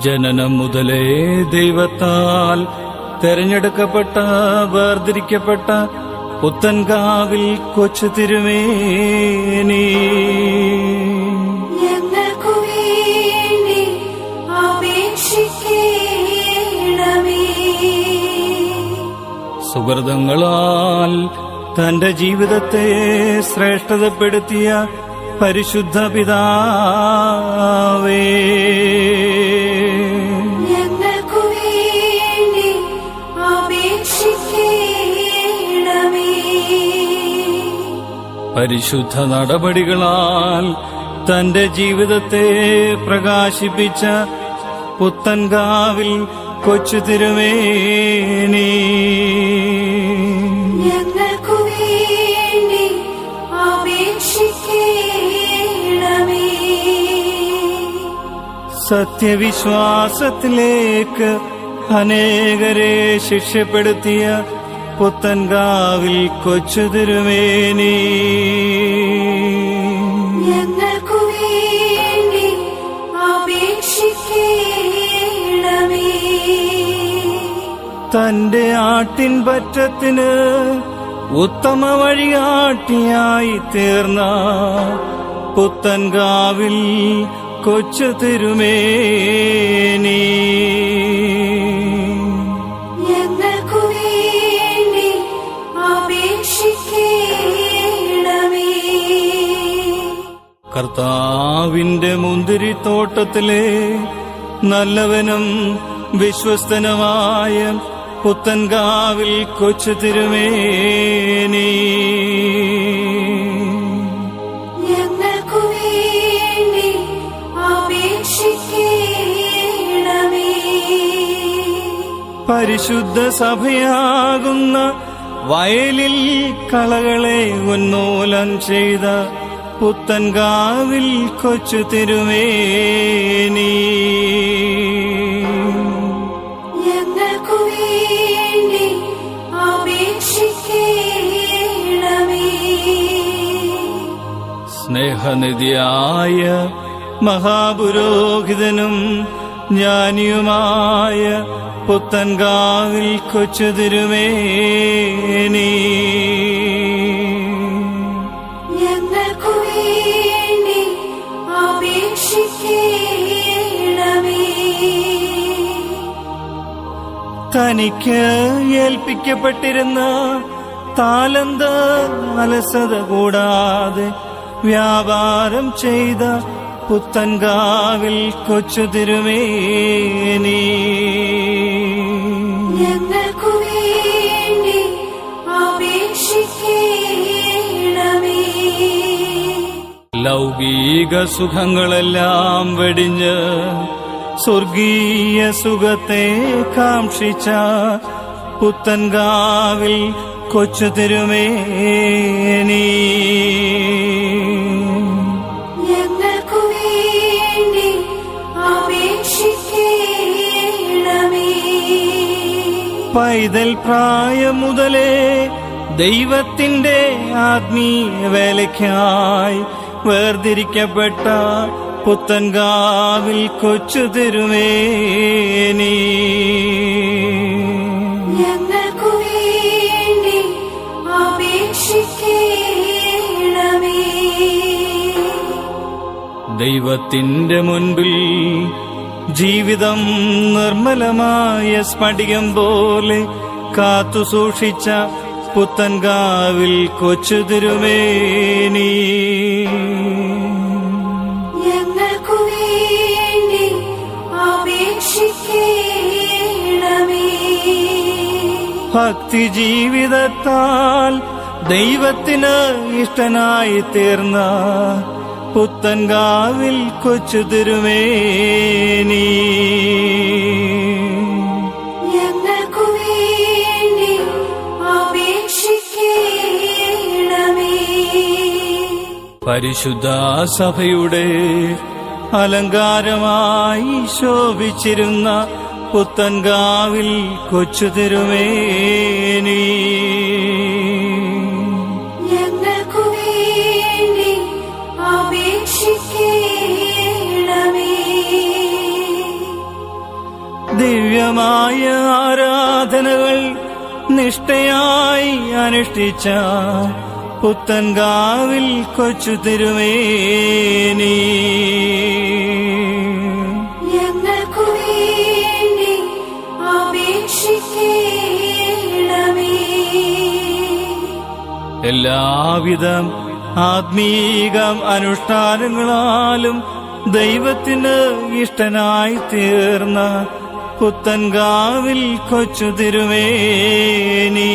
ജനനം മുതലേ ദൈവത്താൽ തെരഞ്ഞെടുക്കപ്പെട്ട വേർതിരിക്കപ്പെട്ട പുത്തൻകാവിൽ കൊച്ചു തിരുമേനി. സുഹൃതങ്ങളാൽ തന്റെ ജീവിതത്തെ ശ്രേഷ്ഠതപ്പെടുത്തിയ പരിശുദ്ധ പിതാവേ. പരിശുദ്ധ നടപടികളാൽ തന്റെ ജീവിതത്തെ പ്രകാശിപ്പിച്ച പുത്തൻകാവിൽ കൊച്ചു തിരുമേനി. ഞങ്ങൾക്കു വേണ്ടി അപേക്ഷിക്കണമേ. സത്യവിശ്വാസത്തിലേക്ക് അനേകരെ ശിക്ഷപ്പെടുത്തിയ പുത്തൻകാവിൽ കൊച്ചു തിരുമേനി. ഞങ്ങൾക്കു വേണ്ടി അപേക്ഷിക്കണമേ. തന്റെ ആട്ടിൻ പറ്റത്തിന് ഉത്തമ വഴികാട്ടിയായി തീർന്ന പുത്തൻകാവിൽ കൊച്ചു തിരുമേനി. കർത്താവിന്റെ മുന്തിരിത്തോട്ടത്തിലെ നല്ലവനും വിശ്വസ്തനുമായ പുത്തൻകാവിൽ കൊച്ചു തിരുമേനി. പരിശുദ്ധ സഭയാകുന്ന വയലിൽ കളകളെ ഉന്മൂലം ചെയ്ത പുത്തൻകാവിൽ കൊച്ചു അപേക്ഷിക്കണമേ. സ്നേഹനിധിയായ മഹാപുരോഹിതനും ജ്ഞാനിയുമായ പുത്തൻകാവിൽ കൊച്ചു തിരുമേനി. തനിക്ക് ഏൽപ്പിക്കപ്പെട്ടിരുന്ന താലന്ത അലസത കൂടാതെ വ്യാപാരം ചെയ്ത പുത്തൻകാവിൽ കൊച്ചു തിരുമേനി. ഞങ്ങൾക്കു വേണ്ടി അപേക്ഷിക്കണമേ. ലൗകിക സുഖങ്ങളെല്ലാം വെടിഞ്ഞ് സ്വർഗീയ സുഖത്തെ കാക്ഷിച്ച പുത്തൻകാവിൽ കൊച്ചു തിരുമേനി. പൈതൽ പ്രായം മുതലേ ദൈവത്തിന്റെ ആത്മീയ വേലയ്ക്കായി വേർതിരിക്കപ്പെട്ട പുത്തൻകാവിൽ കൊച്ചു തിരുമേനി. ഞങ്ങൾക്കു വേണ്ടി അപേക്ഷിക്കണമേ. ദൈവത്തിന്റെ മുൻപിൽ ജീവിതം നിർമ്മലമായ സ്ഫടികം പോലെ കാത്തു സൂക്ഷിച്ച പുത്തൻകാവിൽ കൊച്ചു തിരുമേനി. ഭക്തി ജീവിതത്താൽ ദൈവത്തിന് ഇഷ്ടനായി തീർന്ന പുത്തൻകാവിൽ കൊച്ചു തിരുമേനി. പരിശുദ്ധ സഭയുടെ അലങ്കാരമായി ശോഭിച്ചിരുന്ന പുത്തൻകാവിൽ കൊച്ചു തിരുമേനി. ദിവ്യമായ ആരാധനകൾ നിഷ്ഠയായി അനുഷ്ഠിച്ച പുത്തൻകാവിൽ കൊച്ചു തിരുമേനി. എല്ലാവിധം ആത്മീകം അനുഷ്ഠാനങ്ങളാലും ദൈവത്തിന് ഇഷ്ടനായി തീർന്ന പുത്തൻകാവിൽ കൊച്ചു തിരുമേനി.